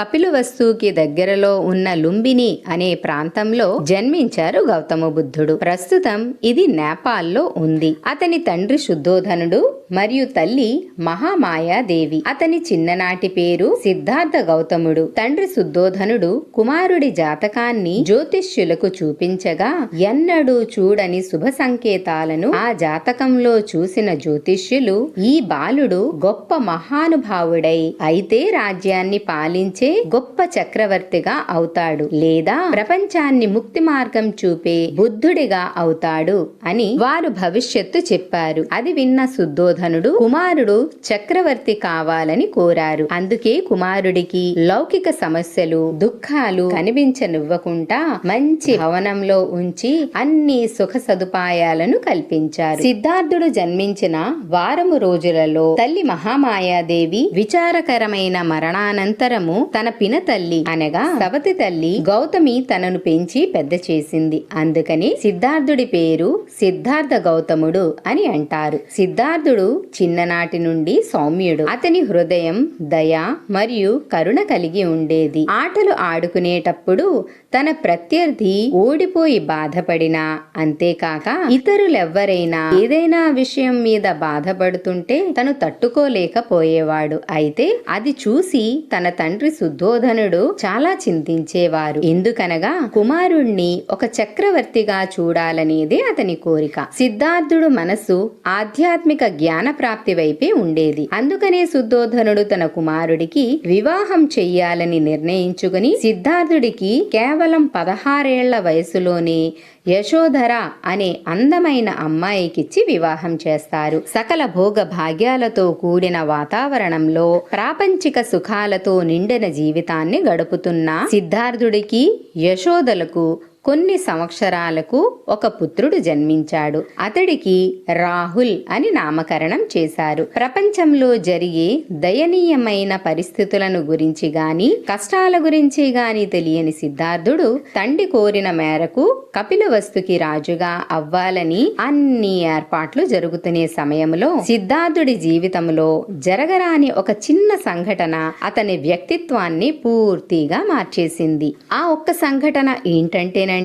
కపిలవస్తుకి దగ్గరలో ఉన్న లుంబిని అనే ప్రాంతంలో జన్మించారు గౌతమ బుద్ధుడు. ప్రస్తుతం ఇది నేపాల్లో ఉంది. అతని తండ్రి శుద్ధోధనుడు మరియు తల్లి మహామాయాదేవి. అతని చిన్ననాటి పేరు సిద్ధార్థ గౌతముడు. తండ్రి శుద్ధోధనుడు కుమారుడి జాతకాన్ని జ్యోతిష్యులకు చూపించగా ఎన్నడూ చూడని శుభ సంకేతాలను ఆ జాతకంలో చూసిన జ్యోతిష్యులు ఈ బాలుడు గొప్ప మహానుభావుడై అయితే రాజ్యాన్ని పాలించే గొప్ప చక్రవర్తిగా అవుతాడు లేదా ప్రపంచాన్ని ముక్తి మార్గం చూపే బుద్ధుడిగా అవుతాడు అని వారు భవిష్యత్తు చెప్పారు. అది విన్న దుర్యోధనుడు కుమారుడు చక్రవర్తి కావాలని కోరారు అందుకే కుమారుడికి లౌకిక సమస్యలు దుఃఖాలు కనిపించనివ్వకుండా మంచి భవనంలో ఉంచి అన్ని సుఖ సదుపాయాలను కల్పించారు సిద్ధార్థుడు జన్మించిన వారము రోజులలో తల్లి మహామాయాదేవి విచారకరమైన మరణానంతరము తన పిన తల్లి అనగా సవతి తల్లి గౌతమి తనను పెంచి పెద్ద చేసింది అందుకని సిద్ధార్థుడి పేరు సిద్ధార్థ గౌతముడు అని అంటారు సిద్ధార్థుడు చిన్ననాటి నుండి సౌమ్యుడు. అతని హృదయం దయ మరియు కరుణ కలిగి ఉండేది. ఆటలు ఆడుకునేటప్పుడు తన ప్రత్యర్థి ఓడిపోయి బాధపడినా అంతేకాక ఇతరులెవ్వరైనా ఏదైనా విషయం మీద బాధపడుతుంటే తను తట్టుకోలేకపోయేవాడు. అయితే అది చూసి తన తండ్రి శుద్ధోధనుడు చాలా చింతించేవారు. ఎందుకనగా కుమారుణ్ణి ఒక చక్రవర్తిగా చూడాలనేదే అతని కోరిక. సిద్ధార్థుడు మనసు ఆధ్యాత్మిక జ్ఞాన ప్రాప్తి వైపే ఉండేది. అందుకనే శుద్ధోధనుడు తన కుమారుడికి వివాహం చెయ్యాలని నిర్ణయించుకుని సిద్ధార్థుడికి కేవలం పదహారేళ్ళ వయసులోనే యశోధర అనే అందమైన అమ్మాయికిచ్చి వివాహం చేస్తారు. సకల భోగ భాగ్యాలతో కూడిన వాతావరణంలో ప్రాపంచిక సుఖాలతో నిండిన జీవితాన్ని గడుపుతున్న సిద్ధార్థుడికి యశోదలకు కొన్ని సంవత్సరాలకు ఒక పుత్రుడు జన్మించాడు. అతడికి రాహుల్ అని నామకరణం చేశారు. ప్రపంచంలో జరిగే దయనీయమైన పరిస్థితులను గురించి గాని కష్టాల గురించి గాని తెలియని సిద్ధార్థుడు తండ్రి కోరిన మేరకు కపిలవస్తుకి రాజుగా అవ్వాలని అన్ని ఏర్పాట్లు జరుగుతునే సమయంలో సిద్ధార్థుడి జీవితంలో జరగరాని ఒక చిన్న సంఘటన అతని వ్యక్తిత్వాన్ని పూర్తిగా మార్చేసింది. ఆ ఒక్క సంఘటన ఏంటంటేనండి